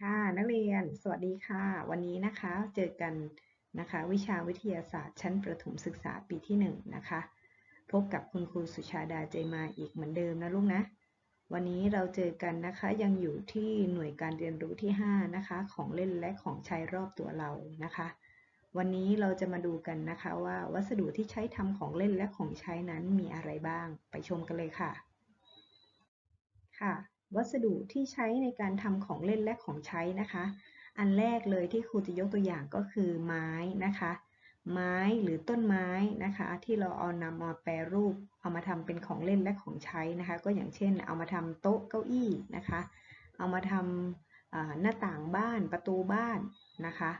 ค่ะนักเรียนสวัสดีค่ะ วันนี้นะคะเจอกันนะคะ วิชาวิทยาศาสตร์ชั้นประถมศึกษาปีที่1นงนะคะ พบกับคุณครูสุชาดาใจมาอีกเหมือนเดิมนะลูกนะ วันนี้เราเจอกันนะคะยังอยู่ที่หน่วยการเรียนรู้ที่ 5 นะคะ ของเล่นและของใช้รอบตัวเรานะคะ วันนี้เราจะมาดูกันนะคะว่าวัสดุที่ใช้ทำของเล่นและของใช้นั้นมีอะไรบ้าง ไปชมกันเลยค่ะค่ะ วัสดุที่ใช้ในการทำของเล่นและของใช้นะคะ อันแรกเลยที่ครูจะยกตัวอย่างก็คือไม้นะคะ ไม้หรือต้นไม้นะคะ ที่เราเอานำมาแปรรูป เอามาทำเป็นของเล่นและของใช้นะคะ ก็อย่างเช่น เอามาทำโต๊ะเก้าอี้นะคะ เอามาทำหน้าต่างบ้านประตูบ้านนะคะ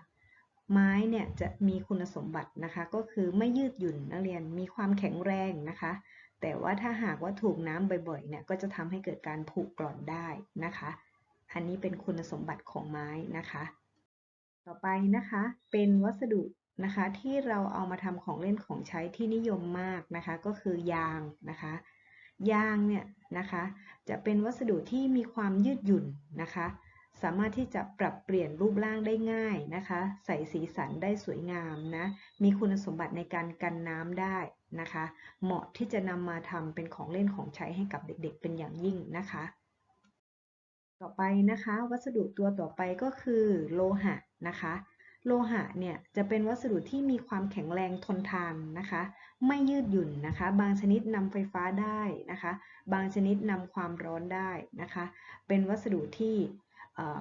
ไม้เนี่ยจะมีคุณสมบัตินะคะ ก็คือไม่ยืดหยุ่นนักเรียนมีความแข็งแรงนะคะ แต่ว่าถ้าหากว่าถูกน้ำบ่อยๆเนี่ยก็จะทำให้เกิดการผุกร่อนได้นะคะ อันนี้เป็นคุณสมบัติของไม้นะคะ ต่อไปนะคะเป็นวัสดุนะคะที่เราเอามาทำของเล่นของใช้ที่นิยมมากนะคะก็คือยางนะคะ ยางเนี่ยนะคะจะเป็นวัสดุที่มีความยืดหยุ่นนะคะ สามารถที่จะปรับเปลี่ยนรูปร่างได้ง่ายนะคะ ใส่สีสันได้สวยงามนะ มีคุณสมบัติในการกันน้ำได้นะคะ เหมาะที่จะนำมาทำเป็นของเล่นของใช้ให้กับเด็กๆ เป็นอย่างยิ่งนะคะ ต่อไปนะคะ วัสดุตัวต่อไปก็คือโลหะนะคะ โลหะเนี่ยจะเป็นวัสดุที่มีความแข็งแรงทนทานนะคะ ไม่ยืดหยุ่นนะคะ บางชนิดนำไฟฟ้าได้นะคะ บางชนิดนำความร้อนได้นะคะ เป็นวัสดุที่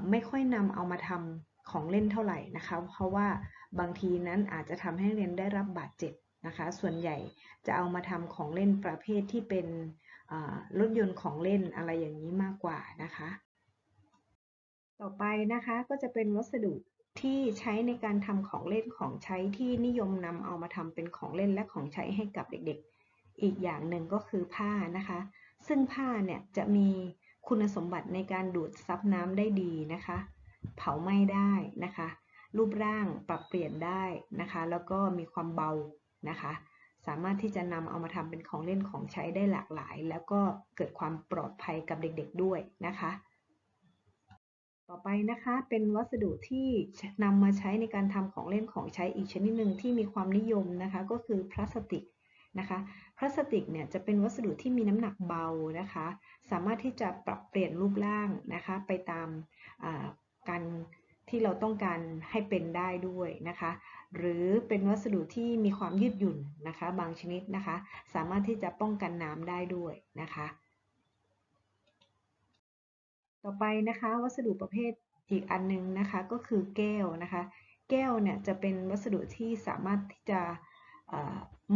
ไม่ค่อยนำเอามาทำของเล่นเท่าไหร่นะคะ เพราะว่าบางทีนั้นอาจจะทำให้เรียนได้รับบาดเจ็บนะคะ ส่วนใหญ่จะเอามาทำของเล่นประเภทที่เป็นรถยนต์ของเล่นอะไรอย่างนี้มากกว่านะคะ ต่อไปนะคะก็จะเป็นวัสดุที่ใช้ในการทำของเล่นของใช้ที่นิยมนำเอามาทำเป็นของเล่นและของใช้ให้กับเด็กๆ อีกอย่างหนึ่งก็คือผ้านะคะ ซึ่งผ้าเนี่ยจะมี คุณสมบัติในการดูดซับน้ำได้ดีนะคะ เผาไหม้ได้นะคะ รูปร่างปรับเปลี่ยนได้นะคะ แล้วก็มีความเบานะคะ สามารถที่จะนำเอามาทำเป็นของเล่นของใช้ได้หลากหลาย แล้วก็เกิดความปลอดภัยกับเด็กๆด้วยนะคะ ต่อไปนะคะเป็นวัสดุที่นำมาใช้ในการทำของเล่นของใช้อีกชนิดหนึ่งที่มีความนิยมนะคะ ก็คือพลาสติก นะคะ พลาสติกเนี่ยจะเป็นวัสดุที่มีน้ำหนักเบานะคะ สามารถที่จะปรับเปลี่ยนรูปร่างนะคะ ไปตามการที่เราต้องการให้เป็นได้ด้วยนะคะ หรือเป็นวัสดุที่มีความยืดหยุ่นนะคะ บางชนิดนะคะ สามารถที่จะป้องกันน้ำได้ด้วยนะคะ ต่อไปนะคะวัสดุประเภทอีกอันนึงนะคะก็คือแก้วนะคะ แก้วเนี่ยจะเป็นวัสดุที่สามารถที่จะ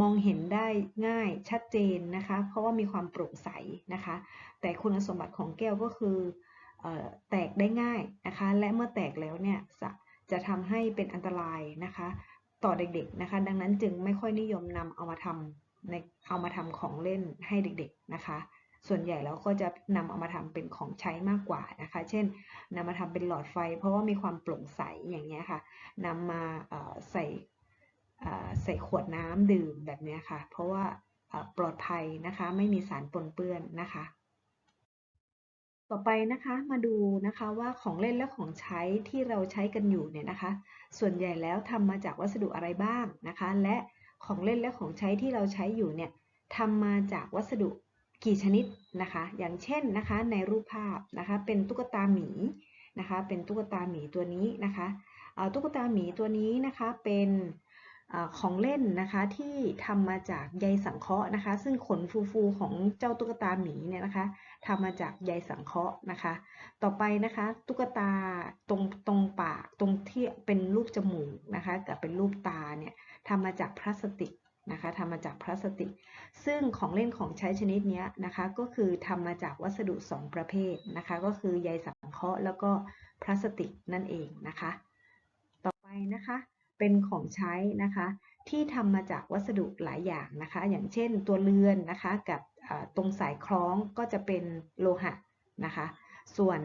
มองเห็นได้ง่ายชัดเจนนะคะ เพราะว่ามีความโปร่งใสนะคะ แต่คุณสมบัติของแก้วก็คือแตกได้ง่ายนะคะ และเมื่อแตกแล้วเนี่ยจะจะทำให้เป็นอันตรายนะคะ ต่อเด็กๆนะคะ ดังนั้นจึงไม่ค่อยนิยมนำเอามาทำในเอามาทำของเล่นให้เด็กๆนะคะ ส่วนใหญ่แล้วก็จะนำเอามาทำเป็นของใช้มากกว่านะคะ เช่นนำมาทำเป็นหลอดไฟ เพราะว่ามีความโปร่งใสอย่างเงี้ยค่ะนำมาใส่ ใส่ขวดน้ำดื่มแบบนี้ค่ะ เพราะว่าปลอดภัยนะคะไม่มีสารปนเปื้อนนะคะ ต่อไปนะคะมาดูนะคะว่าของเล่นและของใช้ที่เราใช้กันอยู่เนี่ยนะคะ ส่วนใหญ่แล้วทำมาจากวัสดุอะไรบ้างนะคะ และของเล่นและของใช้ที่เราใช้อยู่เนี่ยทำมาจากวัสดุกี่ชนิดนะคะ อย่างเช่นนะคะในรูปภาพนะคะ เป็นตุ๊กตาหมีนะคะ เป็นตุ๊กตาหมีตัวนี้นะคะตุ๊กตาหมีตัวนี้นะคะเป็น ของเล่นนะคะที่ทำมาจากใยสังเคราะห์นะคะ ซึ่งขนฟูๆของเจ้าตุ๊กตาหมีเนี่ยนะคะทำมาจากใยสังเคราะห์นะคะ ต่อไปนะคะตุ๊กตาตรงตรงปากตรงที่เป็นรูปจมูกนะคะกับเป็นรูปตาเนี่ยทำมาจากพลาสติกนะคะทำมาจากพลาสติก ซึ่งของเล่นของใช้ชนิดนี้นะคะก็คือทำมาจากวัสดุ 2 ประเภทนะคะก็คือใยสังเคราะห์แล้วก็พลาสติกนั่นเองนะคะ ต่อไปนะคะ เป็นของใช้นะคะ ที่ทำมาจากวัสดุหลายอย่างนะคะ อย่างเช่นตัวเรือนนะคะกับตรงสายคล้องก็จะเป็นโลหะนะคะ ส่วน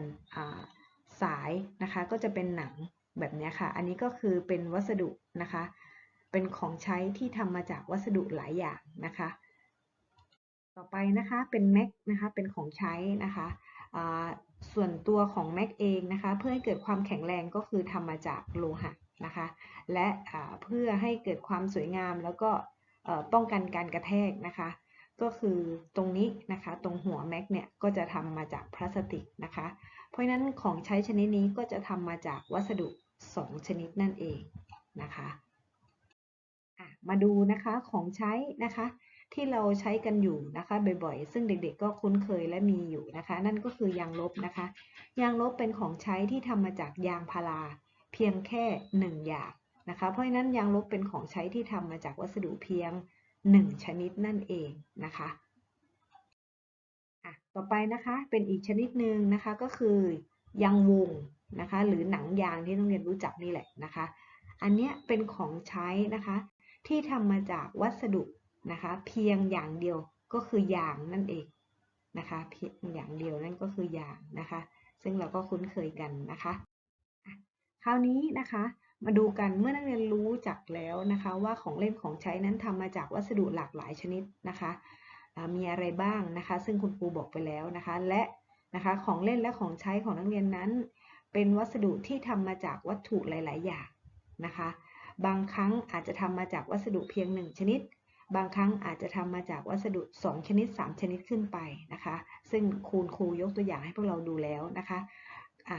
สายนะคะก็จะเป็นหนังแบบนี้ค่ะ อันนี้ก็คือเป็นวัสดุนะคะ เป็นของใช้ที่ทำมาจากวัสดุหลายอย่างนะคะ ต่อไปนะคะเป็นแม็กนะคะ เป็นของใช้นะคะส่วนตัวของแม็กเองนะคะ เพื่อให้เกิดความแข็งแรงก็คือทำมาจากโลหะ นะคะ และเพื่อให้เกิดความสวยงามแล้วก็ป้องกันการกระแทกนะคะ ก็คือตรงนี้นะคะตรงหัวแม็กเนี่ยก็จะทำมาจากพลาสติกนะคะ เพราะฉะนั้นของใช้ชนิดนี้ก็จะทำมาจากวัสดุ 2 ชนิดนั่นเองนะคะอะมาดูนะคะของใช้นะคะที่เราใช้กันอยู่นะคะบ่อยๆ ซึ่งเด็กๆ ก็คุ้นเคยและมีอยู่นะคะ นั่นก็คือยางลบนะคะ ยางลบเป็นของใช้ที่ทำมาจากยางพารา เพียงแค่หนึ่งอย่างนะคะ เพราะฉะนั้นยางลบเป็นของใช้ที่ทำมาจากวัสดุเพียงหนึ่งชนิดนั่นเองนะคะต่อไปนะคะเป็นอีกชนิดหนึ่งนะคะก็คือยางวงนะคะหรือหนังยางที่ต้องเรียนรู้จักนี่แหละนะคะ อันนี้เป็นของใช้นะคะที่ทำมาจากวัสดุนะคะเพียงอย่างเดียวก็คือยางนั่นเองนะคะเพียงอย่างเดียวนั่นก็คือยางนะคะ ซึ่งเราก็คุ้นเคยกันนะคะ คราวนี้นะคะมาดูกันเมื่อนักเรียนรู้จักแล้วนะคะว่าของเล่นของใช้นั้นทำมาจากวัสดุหลากหลายชนิดนะคะมีอะไรบ้างนะคะ ซึ่งคุณครูบอกไปแล้วนะคะและนะคะของเล่นและของใช้ของนักเรียนนั้น เป็นวัสดุที่ทำมาจากวัตถุหลาย ๆ อย่างนะคะ บางครั้งอาจจะทำมาจากวัสดุเพียงหนึ่งชนิด บางครั้งอาจจะทำมาจากวัสดุ 2 ชนิด 3 ชนิดขึ้นไปนะคะ ซึ่งครูครูยกตัวอย่างให้พวกเราดูแล้วนะคะอะ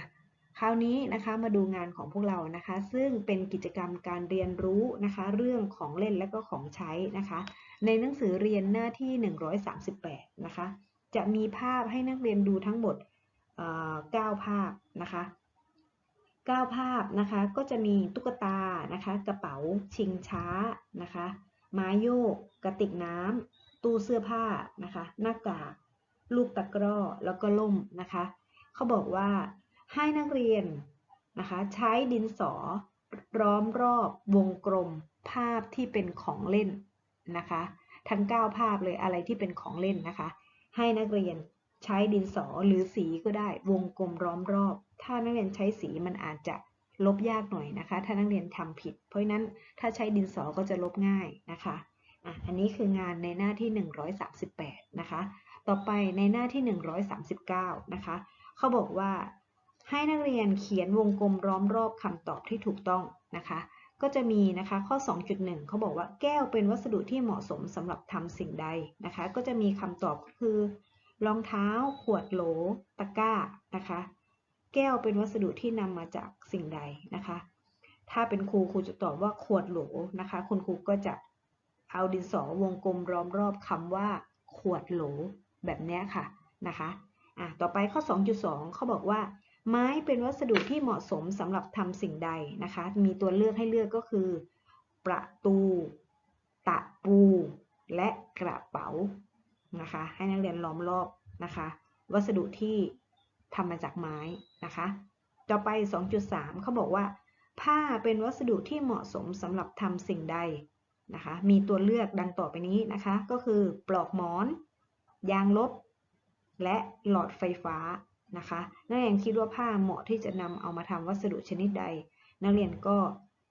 คราวนี้นะคะมาดูงานของพวกเรานะคะ ซึ่งเป็นกิจกรรมการเรียนรู้นะคะ เรื่องของเล่นและก็ของใช้นะคะ ในหนังสือเรียนหน้าที่ 138 นะคะ จะมีภาพให้นักเรียนดูทั้งหมดเอ่อ9ภาพนะคะ9ภาพนะคะก็จะมีตุ๊กตานะคะ กระเป๋าชิงช้านะคะไม้โยก กระติกน้ำตู้เสื้อผ้านะคะ หน้ากากลูกตะกร้อแล้วก็ล่มนะคะ เขาบอกว่า ให้นักเรียนนะคะใช้ดินสอร้อมรอบวงกลมภาพที่เป็นของเล่นนะคะ ทั้ง 9 ภาพเลยอะไรที่เป็นของเล่นนะคะ ให้นักเรียนใช้ดินสอหรือสีก็ได้วงกลมล้อมรอบ ถ้านักเรียนใช้สีมันอาจจะลบยากหน่อยนะคะ ถ้านักเรียนทำผิด เพราะฉะนั้นถ้าใช้ดินสอก็จะลบง่ายนะคะอะอันนี้คืองานในหน้าที่ 138 นะคะ ต่อไปในหน้าที่ 139 นะคะ เขาบอกว่า ให้นักเรียนเขียนวงกลมล้อมรอบคำตอบที่ถูกต้องนะคะ ก็จะมีนะคะข้อ 2.1 เขาบอกว่าแก้วเป็นวัสดุที่เหมาะสมสำหรับทำสิ่งใดนะคะ ก็จะมีคำตอบคือรองเท้า ขวดโหล ตะกร้านะคะ แก้วเป็นวัสดุที่นำมาจากสิ่งใดนะคะ ถ้าเป็นครูครูจะตอบว่าขวดโหลนะคะ คุณครูก็จะเอาดินสอวงกลมล้อมรอบคำว่า ขวดโหลแบบนี้ค่ะนะคะอะต่อไปข้อ 2.2 เขาบอกว่า ไม้เป็นวัสดุที่เหมาะสมสำหรับทำสิ่งใดนะคะ มีตัวเลือกให้เลือกก็คือ ประตู ตะปู และกระเป๋านะคะ ให้นักเรียนล้อมรอบนะคะ วัสดุที่ทำมาจากไม้นะคะ ต่อไป 2.3 เขาบอกว่า ผ้าเป็นวัสดุที่เหมาะสมสำหรับทำสิ่งใดนะคะ มีตัวเลือกดังต่อไปนี้นะคะ ก็คือ ปลอกหมอน ยางลบ และหลอดไฟฟ้า นะคะนักเรียนคิดว่าผ้าเหมาะที่จะนำเอามาทำวัสดุชนิดใด นักเรียนก็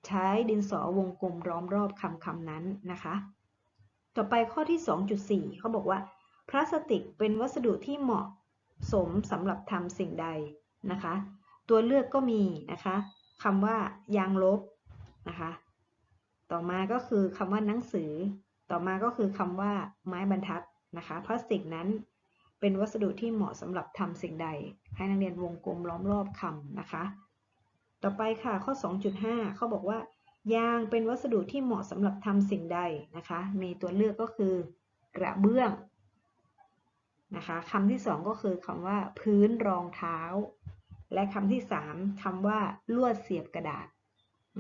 ใช้ดินสอวงกลมล้อมรอบคำคำนั้นนะคะ ต่อไปข้อที่ 2.4 เขาบอกว่า พลาสติกเป็นวัสดุที่เหมาะสมสำหรับทำสิ่งใดนะคะ ตัวเลือกก็มีนะคะคำว่ายางลบนะคะต่อมาก็คือคำว่าหนังสือ ต่อมาก็คือคำว่าไม้บรรทัดนะคะ พลาสติกนั้น เป็นวัสดุที่เหมาะสำหรับทำสิ่งใด ให้นักเรียนวงกลมล้อมรอบคำนะคะ ต่อไปค่ะข้อ 2.5 เขาบอกว่า ยางเป็นวัสดุที่เหมาะสำหรับทำสิ่งใดนะคะ มีตัวเลือกก็คือกระเบื้องนะคะคำที่สองก็คือคำว่า พื้นรองเท้า และคำที่สามคำว่าลวดเสียบกระดาษ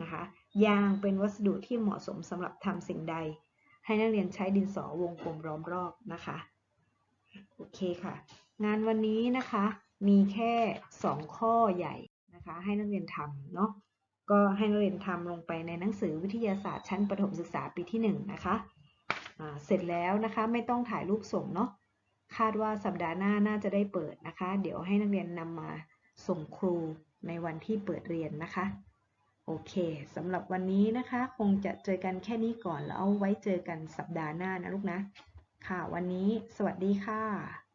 นะคะยางเป็นวัสดุที่เหมาะสมสำหรับทำสิ่งใด ให้นักเรียนใช้ดินสอวงกลมล้อมรอบนะคะ โอเคค่ะ งานวันนี้นะคะมีแค่ 2 ข้อใหญ่นะคะให้นักเรียนทำเนาะก็ให้นักเรียนทำลงไปในหนังสือวิทยาศาสตร์ชั้นประถมศึกษาปีที่ 1 นะคะะเสร็จแล้วนะคะไม่ต้องถ่ายรูปส่งเนาะคาดว่าสัปดาห์หน้าน่าจะได้เปิดนะคะ เดี๋ยวให้นักเรียนนำมาส่งครูในวันที่เปิดเรียนนะคะ โอเคสำหรับวันนี้นะคะ คงจะเจอกันแค่นี้ก่อนแล้วเอาไว้เจอกันสัปดาห์หน้านะลูกนะ ค่ะ วันนี้สวัสดีค่ะ